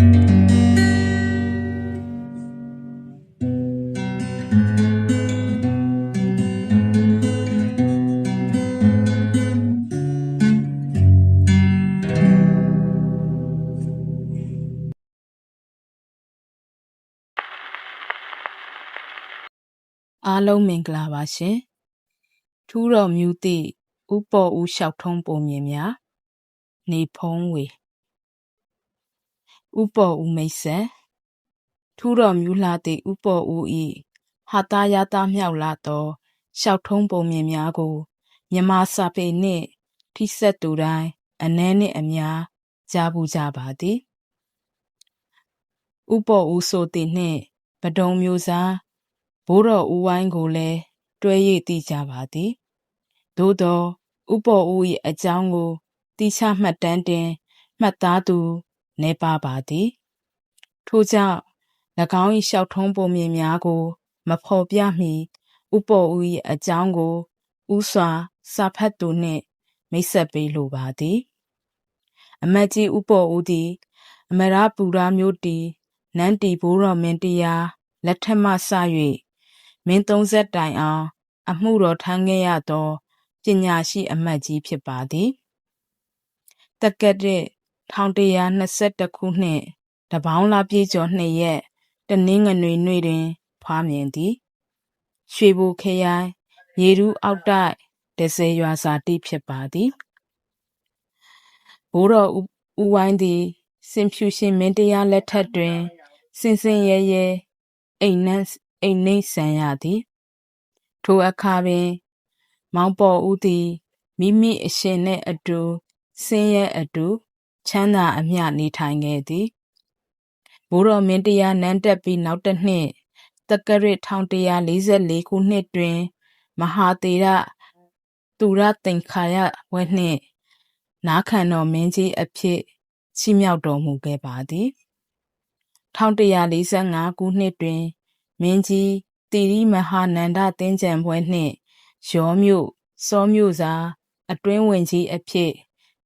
အားလုံးမင်္ဂလာပါရှင်ထူးတော်မြူသည့်ဥပေါ်ဦးလျှောက်ထုံးပုံမြင်များနေဖုံးဝေ ဥပေါ်ဦးမိတ်ဆက်ထူးတော်မြူလှသည့်ဥပေါ်ဦးဤဟာတာယာတာမြောက်လာသောလျှောက်ထုံးပုံမြင်များကိုမြမစာပေနှင့်ထိဆက်သူတိုင်းအနှဲနှင့်အများကြားဘူးကြပါသည်ဥပေါ်ဦးဆိုသည်နှင့်ပဒုံမျိုးစားဘိုးတော်ဦးဝိုင်းကိုလည်းတွဲ၍သိကြပါသည်သို့သောဥပေါ်ဦး၏အကြောင်းကိုတိချမှတ်တမ်းတင်မှတ်သားသူ နေပါပါသည်ထို့ကြောင့်၎င်း၏လျှောက်ထုံးပုံမြင်များကို မဖော်ပြမီဥပေါ်ဦး၏အကြောင်းကိုဥစွာစာဖတ်သူနှင့် မိတ်ဆက်ပေးလိုပါသည် အမတ်ကြီးဥပေါ်ဦးသည် အမရပူရာမျိုးတီနန်းတီဘိုးတော်မင်းတရားလက်ထက်မှစ၍မင်းသုံးဆက်တိုင်အောင် အမှုတော်ထမ်းခဲ့ရသောပညာရှိအမတ်ကြီးဖြစ်ပါသည်တက္ကတဲ့ 1121ခုနှစ်တပေါင်းလာပြေကျော်နှစ်ရက်တနင်္ဂနွေနေ့တွင် ဖွားမြင်သည်ရွှေဘိုခရိုင်ရေရူးအောက်တိုက်ဒဇယ်ရွာစာတိဖြစ်ပါသည်ဘိုးတော်ဦးဝိုင်းသည်စင်ဖြူရှင်မင်းတရားလက်ထက်တွင် စင်စင်ရဲရဲအိမ်နှံအိမ်နှိမ့်ဆန်ရသည်ထိုအခါပင် မောင်ပေါ်ဦးသည်မိမိအရှင်နှင့်အတူဆင်းရဲအတူ ချမ်းသာအမျှနေထိုင်ခဲ့သည်ဘိုးတော်မင်းတရားနန်းတက်ပြီးနောက်တစ်နှစ်တက္ကရ1144ခုနှစ်တွင် မဟာသေရသူရသင်္ခါရဝဲနှင့်နားခံတော်မင်းကြီးအဖြစ်ချီးမြှောက်တော်မူခဲ့ပါသည်1145ခုနှစ်တွင် မင်းကြီးတိရိမဟာနန္ဒသင်္ကြံပွဲနှင့်ရောမြို့စောမြို့စာအတွင်းဝင်ကြီးအဖြစ်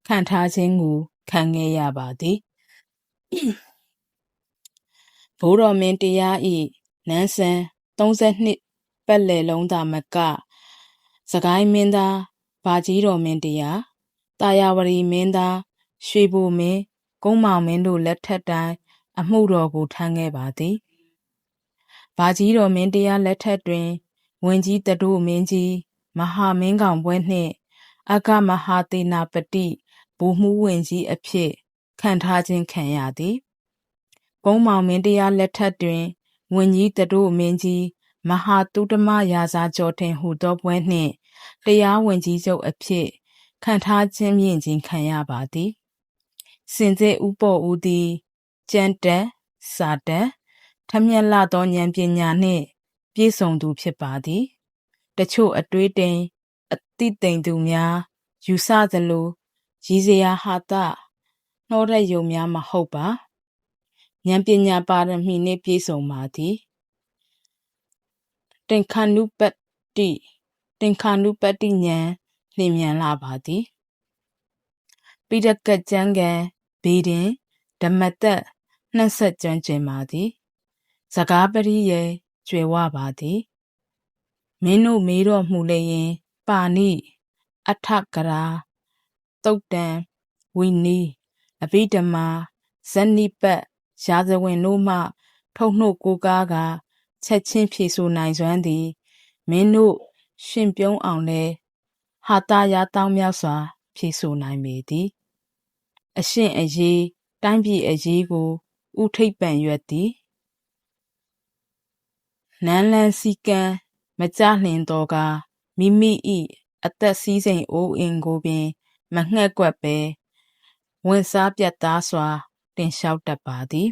ခံထားခြင်းကို ခံခဲ့ရပါသည်ဘိုးတော်မင်းတရားဤနန်းဆန်း32ပတ်လည်လုံးသာမကစကိုင်းမင်းသားဘာကြီးတော်မင်းတရားတာယာဝရီမင်းသားရွှေဘိုမင်းကုန်းမောင်မင်းတို့လက်ထက်တိုင်းအမှုတော်ကိုထမ်းခဲ့ပါသည်ဘာကြီးတော်မင်းတရားလက်ထက်တွင်ဝင်ကြီးတတို့မင်းကြီးမဟာမင်းကောင်ပွဲနှင့်အကမဟာသေနာပတိ ဘူမှုဝင်ကြီးအဖြစ်ခံထားခြင်းခံရသည်ကုန်းမောင်မင်းတရားလက်ထက်တွင်ဝင်ကြီးတတို့မင်းကြီးမဟာတုတမရာဇာကျော်တင်ဟူသောပွဲနှင့်တရားဝင်ကြီးချုပ်အဖြစ်ခံထားခြင်းမြင့်ခြင်းခံရပါသည်စင်စစ်ဥပေါ်ဦးသည်ကျန်တက်စာတက်ထမျက်လာသောဉာဏ်ပညာနှင့်ပြည့်စုံသူဖြစ်ပါသည် တချို့အတွေးတိမ်အတိတိမ်သူများယူဆသလို ရည်စရာဟာတနှောတဲ့ယုံများမဟုတ်ပါဉာဏ်ပညာပါရမီနှင့်ပြည့်စုံပါသည်တင်ခဏုပတ္တိတင်ခဏုပတ္တိဉာဏ်လျင်မြန်လာပါသည်ပိဋကကျမ်းကံဘေဒင်ဓမ္မတက်နှက်ဆက်ကျွမ်းကျင်ပါသည်စကားပရိယေကျွယ်ဝပါသည်မင်းတို့မေးတော်မူလျင်ပါဏိအထကရာ တုတ်တံဝိနီအဘိဓမ္မာဇဏိပတ်ရာဇဝင်တို့မှ ထုတ်နှုတ်ကိုကားကချက်ချင်းဖြေဆိုနိုင်စွမ်းသည်မင်းတို့ရှင်ပြုံးအောင်လဲဟာတာယာတောင်းမြောက်စွာ ဖြေဆိုနိုင်ပေသည်အရှင်အရေးတိုင်းပြည်အရေးကိုဥထိပ်ပံရွက်သည်နန်းလန်းစည်းကမ်းမကြလျင်တော့ကမိမိ၏အသက်စည်းစိမ်အိုးအိမ်ကိုပင် မငှက်ကွက်ပဲဝင်စားပြတ်သားစွာ တင်လျှောက်တတ်ပါသည်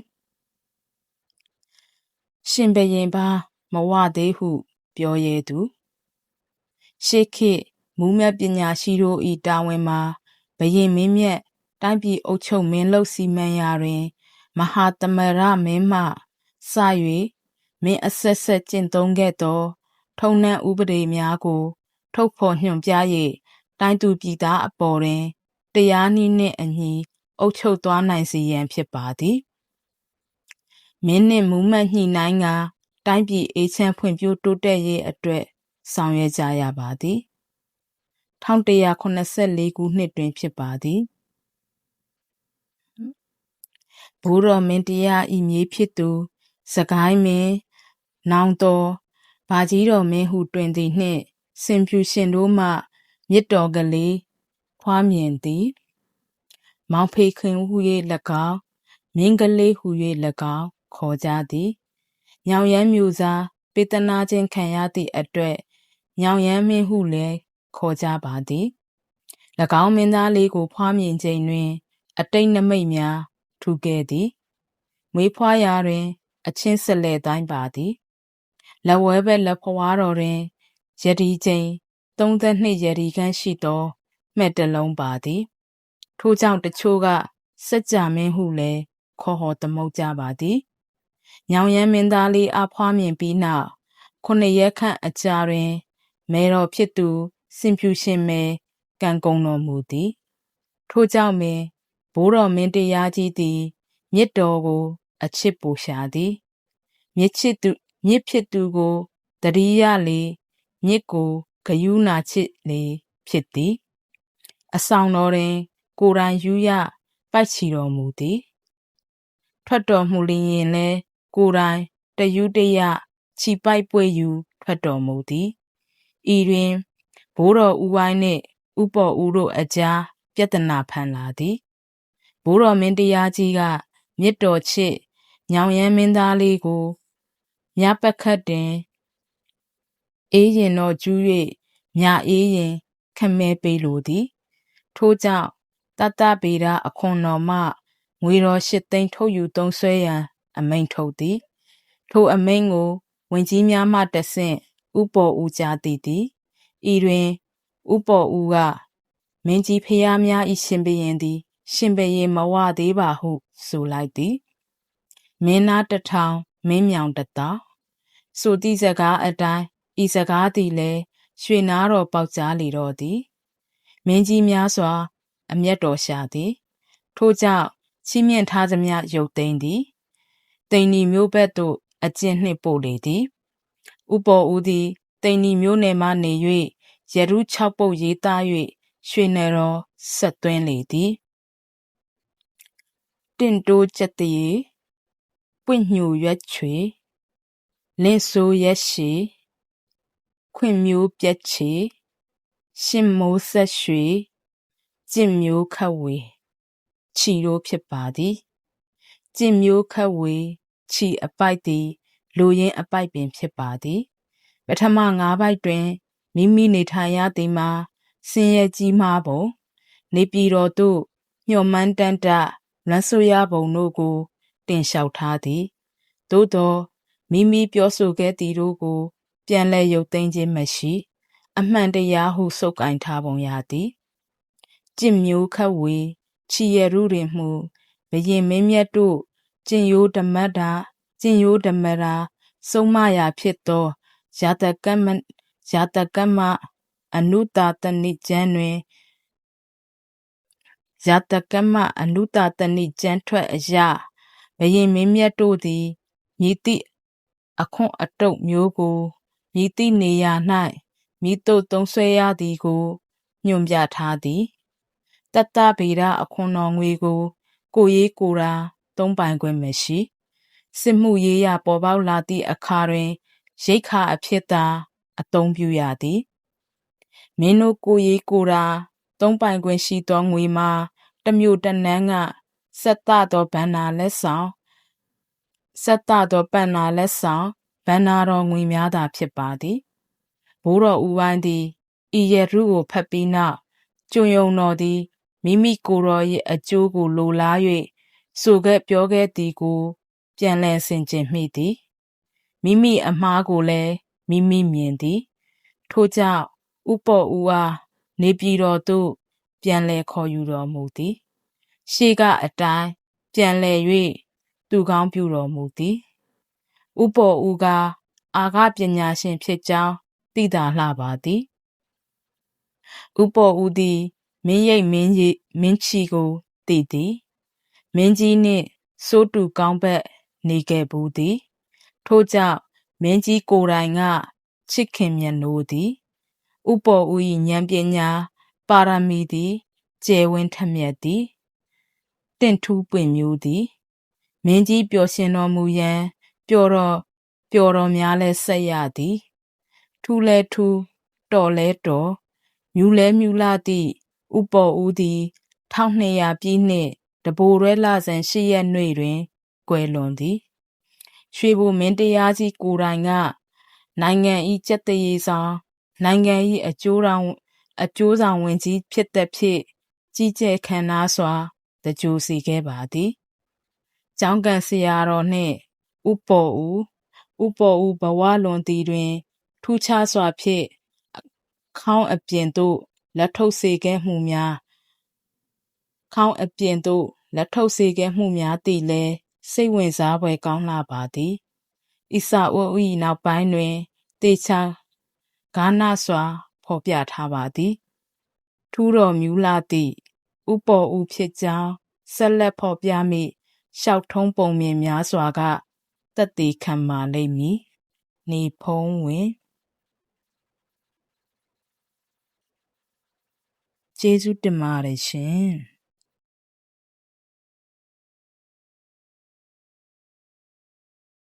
ရှင်ဘရင်ပါမဝသေးဟု ပြောရဲသူရှေးခေတ်မူးမြတ်ပညာရှိတို့၏တာဝန်မှာဘရင်မင်းမြတ်တိုင်းပြည်အုပ်ချုပ်မင်းလုပ်စီမံရာတွင် မဟာသမရမင်းမှစ၍မင်းအဆက်ဆက်ကျင့်သုံးခဲ့သော ထုံနှံဥပဒေများကို ထုတ်ဖော်ညွှန်ပြ၍ တိုင်းသူပြည်သားအပေါ်တွင်တရားနည်းနှင့်အညီအုပ်ချုပ်သွားနိုင်စေရန်ဖြစ်ပါသည်မင်းနှင့်မူမှတ်ညှိနှိုင်းကာတိုင်းပြည်အေးချမ်းဖွံ့ဖြိုးတိုးတက်ရေးအတွက်ဆောင်ရွက်ကြရပါသည်1184ခုနှစ်တွင်ဖြစ်ပါသည်ဘိုးတော်မင်းတရားဤမြေးဖြစ်သူစကိုင်းမင်းနောင်တော်ဘာကြီးတော်မင်းဟုတွင်သည်နှင့်စင်ဖြူရှင်တို့မှ မြစ်တော်ကလေးဖွားမြင်သည် မောင်ဖေခင်ဟု၍၎င်းမင်းကလေးဟု၍၎င်းခေါ်ကြသည်ညောင်ရမ်းမျိုးစားပေတနာခြင်းခံရသည့်အတွက်ညောင်ရမ်းမင်းဟုလည်းခေါ်ကြပါသည်၎င်းမင်းသားလေးကိုဖွားမြင်ချိန်တွင် အတိတ်နမိတ်များထူခဲ့သည်မွေးဖွားရာတွင် အချင်းဆက်လက်တိုင်းပါသည်လက်ဝဲဘက်လက်ဖွားတော်တွင်ယတိချိန် 32ယတိခန့်ရှိသောမှတ်တလုံးပါသည်ထို့ကြောင့်တချို့ကစัจ जा မင်းဟုလည်းခေါ်ဟောသမုတ်ကြပါသည်ညောင်ရမ်းမင်းသားလေးအားဖွားမြင်ပြီးနောက်ခုနှစ်ရက်ခန့်အကြာတွင်မဲတော်ဖြစ်သူစင်ဖြူရှင်မဲကံကုံတော်မူသည်ထို့ကြောင့်ပင်ဘိုးတော်မင်းတရားကြီးသည်မြစ်တော်ကို အချစ်ပူရှာသည်မြစ်ချစ်သူမြစ်ဖြစ်သူကိုတတိယလေမြစ်ကို ဂယုဏချစ်လေဖြစ်သည်အဆောင်တော်တွင် ကိုယ်တိုင်ယူရပိုက်ချီတော်မူသည် ထွက်တော်မူလျင်လည်းကိုယ်တိုင်တယူတရခြိပိုက်ပွေယူထွက်တော်မူသည်ဤတွင်ဘိုးတော်ဦးဝိုင်းနှင့်ဥပေါ်ဦးတို့အကြားပြဿနာဖန်လာသည်ဘိုးတော်မင်းတရားကြီးကမြစ်တော်ချစ်ညောင်ရမ်းမင်းသားလေးကိုမြပခတ်တင် အေးရင်တော့ကျူး၍မြအေးရင်ခမဲပေးလိုသည်ထို့ကြောင့်တတဗေဒအခွန်တော်မှငွေတော်ရှစ်သိန်းထုတ်ယူသုံးဆွဲရန်အမိန့်ထုတ်သည် ထိုအမိန့်ကိုဝင်ကြီးများမှတဆင့်ဥပေါ်ဦးကြားသိသည်ဤတွင်ဥပေါ်ဦးကမင်းကြီးဖျားများဤရှင်ဘရင်သည် ရှင်ဘရင်မဝသေးပါဟု ဆိုလိုက်သည်မင်းသားတထောင်မင်းမြောင်တသောဆိုသည့်စကားအတိုင်း ဤစကားသည်လည်းရွှေနားတော်ပေါက်ကြားလေတော့သည်မင်းကြီးများစွာ အမျက်တော်ရှာသည်ထို့ကြောင့်ချီးမြှင့်ထားသမျှရုပ်သိမ်းသည်တိန်နီမျိုးဘက်သို့အကျင့်နှင့်ပို့လေသည်ဥပေါ်ဦးသည်တိန်နီမျိုးနယ်မှနေ၍ရရု၆ပုတ်ရေးသား၍ရွှေနယ်တော်ဆက်သွင်းလေသည်တင့်တိုးချက်တည်းပွင့်ညိုရွက်ချွေလင့်ဆိုးရက်ရှည် ခွင့်မျိုးပြက်ချေရှင်မိုးဆက်ရွှေကျင့်မျိုးခတ်ဝေခြီတို့ဖြစ်ပါသည်ကျင့်မျိုးခတ်ဝေခြီအပိုက်သည်လူရင်းအပိုက်ပင်ဖြစ်ပါသည်ပထမ၅ပိုက်တွင်မိမိနေထိုင်ရသည်မှာဆင်းရဲကြီးမားပုံနေပြည်တော်သို့ညှော်မှန်းတန်းတလမ်းဆိုရပုံတို့ကိုတင်လျှောက်ထားသည်သို့သောမိမိပြောဆိုခဲ့သည်တို့ကို ပြန်လည်ရုပ်သိမ်းခြင်းမရှိ အမှန်တရားဟုစုပ်ကင်ထားပုံရသည်ကျင့်မျိုးခတ်ဝေချီရရုတွင်မှုဘယင်မင်းမြတ်တို့ကျင့်ရိုးဓမ္မတာကျင့်ရိုးဓမ္မတာဆုံးမရာဖြစ်သောယာတကမ္မယာတကမ္မအနုတာတနိကျမ်းတွင်ယာတကမ္မအနုတာတနိကျမ်းထွက်အရာဘယင်မင်းမြတ်တို့သည်မြည်သည့်အခွင့်အတုပ်မျိုးကို မြည်သည့်နေရာ၌မိတို့သုံးဆွဲရသည်ကိုညွှန်ပြထားသည်တတဗေဒအခွန်တော်ငွေကို ကိုရေးကိုရာသုံးပိုင်ခွင့်မရှိစစ်မှုရေးရပေါ်ပေါက်လာသည့်အခါတွင်ရိတ်ခါအဖြစ်သာအသုံးပြုရသည်မင်းတို့ကိုရေးကိုရာသုံးပိုင်ခွင့်ရှိသောငွေမှာတမျိုးတနန်းကစက်တသောဗန္နာလက်ဆောင်စက်တသောပန္နာလက်ဆောင် ဗန္နာတော်ငွေများသာဖြစ်ပါသည်ဘိုးတော်ဦးဝိုင်းသည်ဤရရုကိုဖတ်ပြီးနောက်ကျွယုံတော်သည်မိမိကိုယ်တော်၏အကျိုးကိုလိုလား၍ဆိုခဲ့ပြောခဲ့သည်ကို ပြန်လည်ဆင်ခြင်မိသည်မိမိအမှားကိုလည်းမိမိမြင်သည် ထို့ကြောင့်ဥပေါ်ဦးအားနေပြည်တော်သို့ပြန်လည်ခေါ်ယူတော်မူသည် ရှေးကအတိုင်းပြန်လည်၍သူကောင်းပြုတော်မူသည် ဥပေါ်ဦးကအာဃပညာရှင်ဖြစ်ကြောင်းသိသာလှပါသည်ဥပေါ်ဦးသည်မင်းရိပ်မင်းကြီးမင်းချီကိုတည်သည်မင်းကြီးနှင့်စိုးတူကောင်းဘက်နေခဲ့ဘူးသည်ထို့ကြောင့်မင်းကြီးကိုယ်တိုင်ကချစ်ခင်မြတ်နိုးသည်ဥပေါ်ဦး၏ဉာဏ်ပညာပါရမီသည်ကျယ်ဝန်းထက်မြက်သည်တင့်ထူးပွင့်မျိုးသည်မင်းကြီးပျော်ရှင်တော်မူရန် ပျော်တော်ပျော်တော်များလဲဆက်ရသည်ထူးလဲထူးတော်လဲတော်မြူလဲမြူလာသည့်ဥပေါ်ဦးသည်1200ပြည့်နှစ်တဘိုရဲလာဇန်8ရက်နေ့တွင်ကွယ်လွန်သည်ရွှေဘိုမင်းတရားကြီးကိုယ်တိုင်ကနိုင်ငံ၏ကြက်တရေဆောင်နိုင်ငံ၏အကျိုးတော်အကျိုးဆောင်ဝင်ကြီးဖြစ်သက်ဖြင့်ကြီးကျယ်ခမ်းနားစွာတကြိုစီခဲ့ပါသည်ကျောင်းကန်ဆရာတော်နှင့် ဥပေါ်ဦးဥပေါ်ဦးဘဝလွန်သည်တွင် ထူးခြားစွာဖြင့်ခေါင်းအပြင်သို့လက်ထုတ်စေခဲ့မှုများခေါင်းအပြင်သို့လက်ထုတ်စေခဲ့မှုများသည်လည်းစိတ်ဝင်စားဖွယ်ကောင်းလာပါသည်။ဤစာအုပ်၏နောက်ပိုင်းတွင်တေချာဂါနစွာဖော်ပြထားပါသည်။ထူးတော်မြူလာသည့်ဥပေါ်ဦးဖြစ်ကြောင်းဆက်လက်ဖော်ပြမိရှောက်ထုံးပုံမြင်များစွာက တက်သေးခံပါလိမ့်မည်။နေဖုံးဝင်ကျေးဇူးတင်ပါတယ်ရှင်။